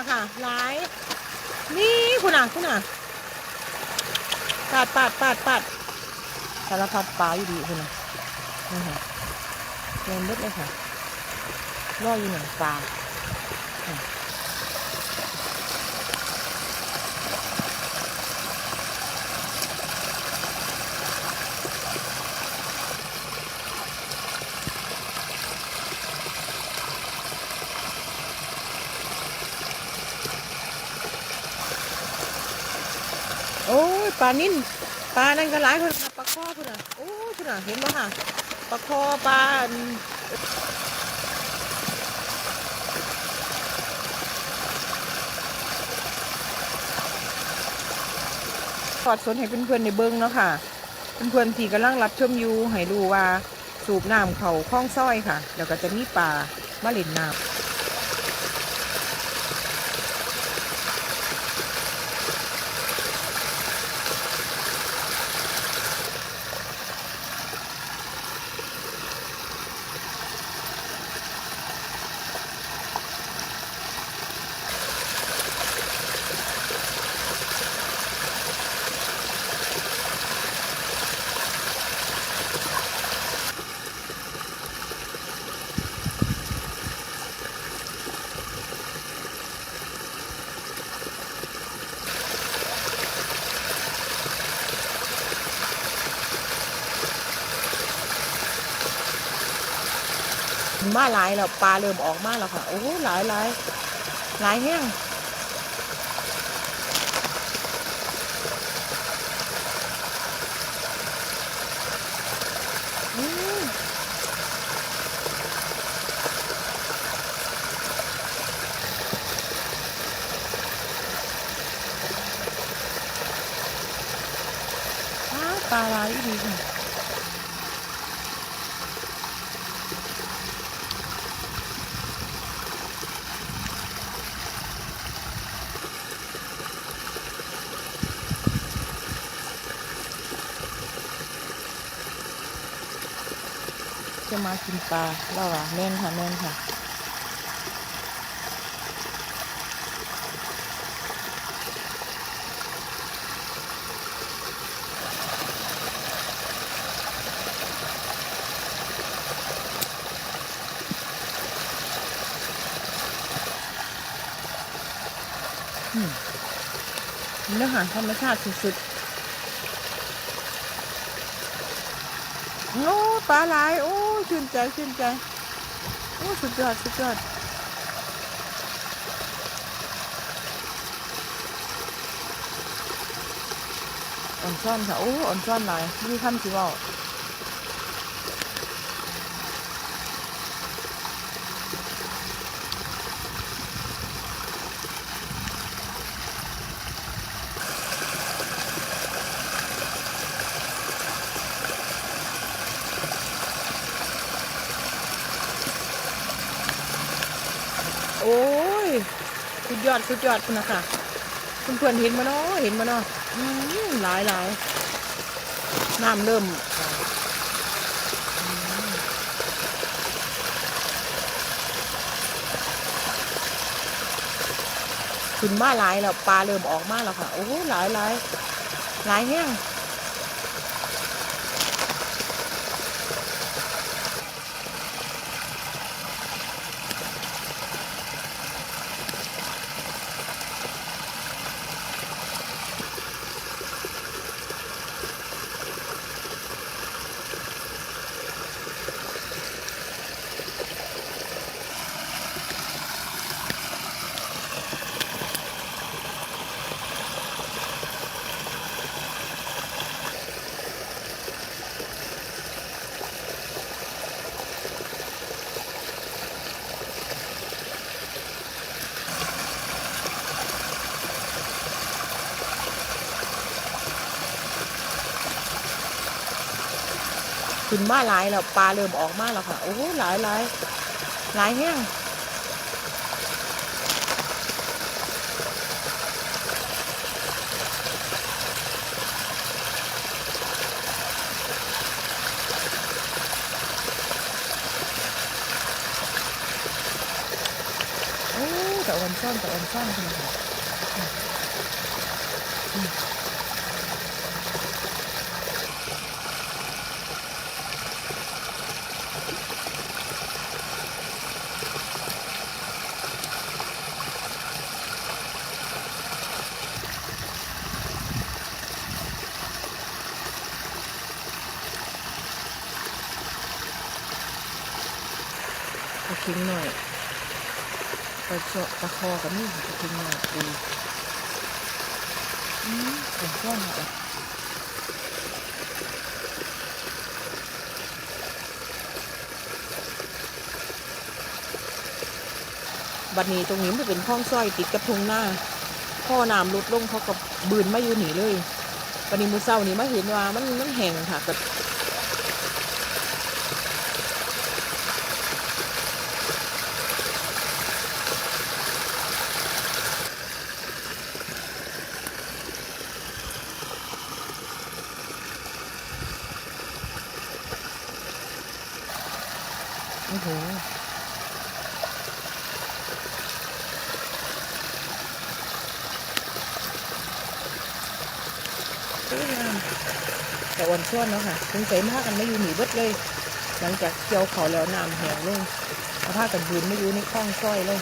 ะค่ะ หลาย นี่คุณอะคุณอะปาดปาดปาดปาดสารพัดปลาอยู่ดีคุณอะนี่ค่ะเงินเล็ดเลยค่ะรออยู่หนึ่งปลา ปลานิ่นปลานั่นก็หลายคนปลาคอคุณอะโอ้ยคุณอะเห็นไหมค่ะปลาคอปลาอันสอดสนให้เพื่อนๆในเบิ้งเนาะค่ะเพื่อนๆที่กำลังรับชมอยู่ให้รู้ว่าสูบน้ำเขาคล้องซ้อยค่ะ แล้วก็จะมีปลามาเล่นน้ำ มาหลายแล้วปลาเริ่มออกมาแล้วค่ะ โอ้หหลายหลายหลายแห้งอืมอ้าปลาลายดีค่ะ จะมากินปลาเราอะแม่นค่ะแม่นค่ะอืมเนื้อหาธรรมชาติสุดๆ โอ้ปลาหลาย โอ้ชื่นใจชื่นใจ โอ้ สุดยอด สุดยอดอ่อนซ่อนค่ะ โอ้อ่อนซ่อนหลายนี่คำสิเว่า โอ้ยสุดยอดสุดยอดคุณนะค่ะคุณเพื่อนเห็นมาเนาะเห็นมาเนาะอืมหลายหลายน้ำเริ่มอืมขึ้นมาหลายแล้วปลาเริ่มออกมาแล้วค่ะ โอ้หลายหลายหลายแห้ง ขึ้นมาหลายแล้วปลาเริ่มออกมาแล้วค่ะ โอ้หลายหลายหลายแห้งโอ้แต่วันซ่อนซ่อนแต่อ่อนซ่อนคุณค่ะ อืมเอาทิ้งหน่อยปลาเจาะปลาคอกับนี่ค่ะทิ้งหน่อยปูอืมอ่อนซ่อนค่ะบัดนี้ตรงนี้มันเป็นคลองสร้อยติดกับทุ่งนาพ่อน้ำลดลงเขากับบืนไมาอยู่หนีเลยบัดนี้มือเศร้านี่มาเห็นว่ามันมันแห้งค่ะกับโอ้โหสวยงาม แต่อ่อนช่วนเนาะค่ะสงสัยมากกันไม่อยู่หนีเบิดเลย หลังจากเกี่ยวเขาแล้วน้ำแห้งลงเอาผ้ากันยืนไม่อยู่ในคลองสร้อยเลย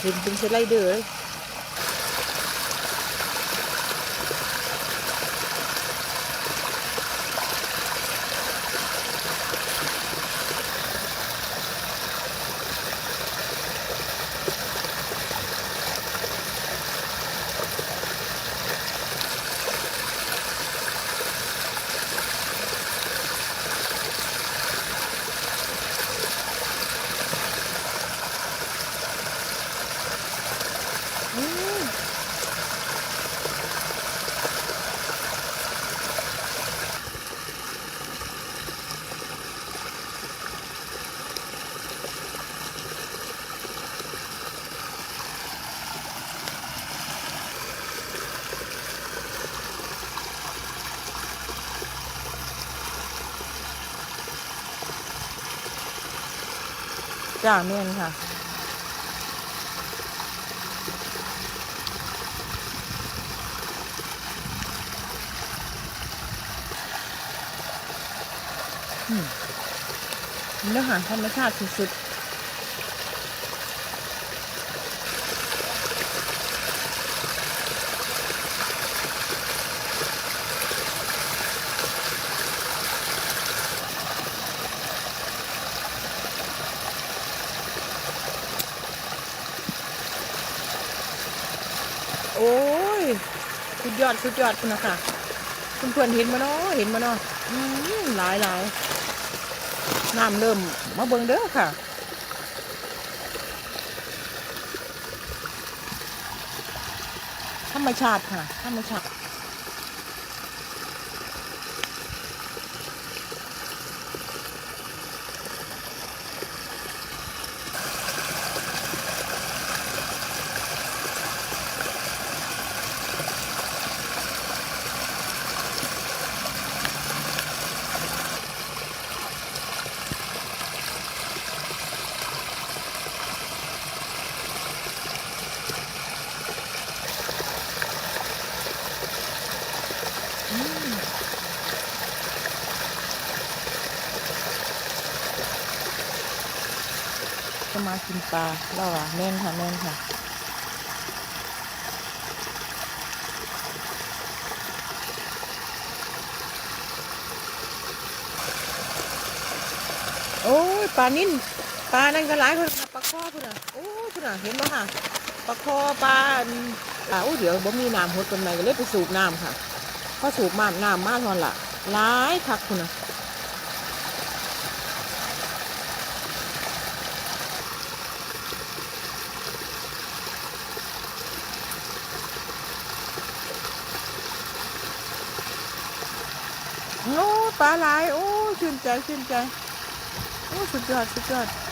เห็น จ้าเมียนค่ะ เนื้อหาธรรมชาติสุดๆ โอ้ย สุดย อดสุดยอดคุณนะคะคุณเพื่อนเห็นมาเนาะเห็นมาเนาะหลายหลายน้ำเริ่มมาเบิ่งเด้อค่ะธรรมชาติค่ะธรรมชาติ กินปลาเราอะแม่นค่ะแม่นค่ะโอ้ยปลานิ่นปลานั่นก็หลายคนนะปลาคอพุ่นอะโอ้ยพุ่นอะเห็นไหมค่ะปลาคอปลาอันอ่าโอ้เดี๋ยวบ่มีน้ำหดกันไหนก็เลยไปสูบน้ำค่ะพอสูบน้ำน้ำมาทอนละหลายคักพุ่นอะ ปลาหลาย โอ้ชื่นใจชื่นใจ โอ้ สุดยอด สุดยอด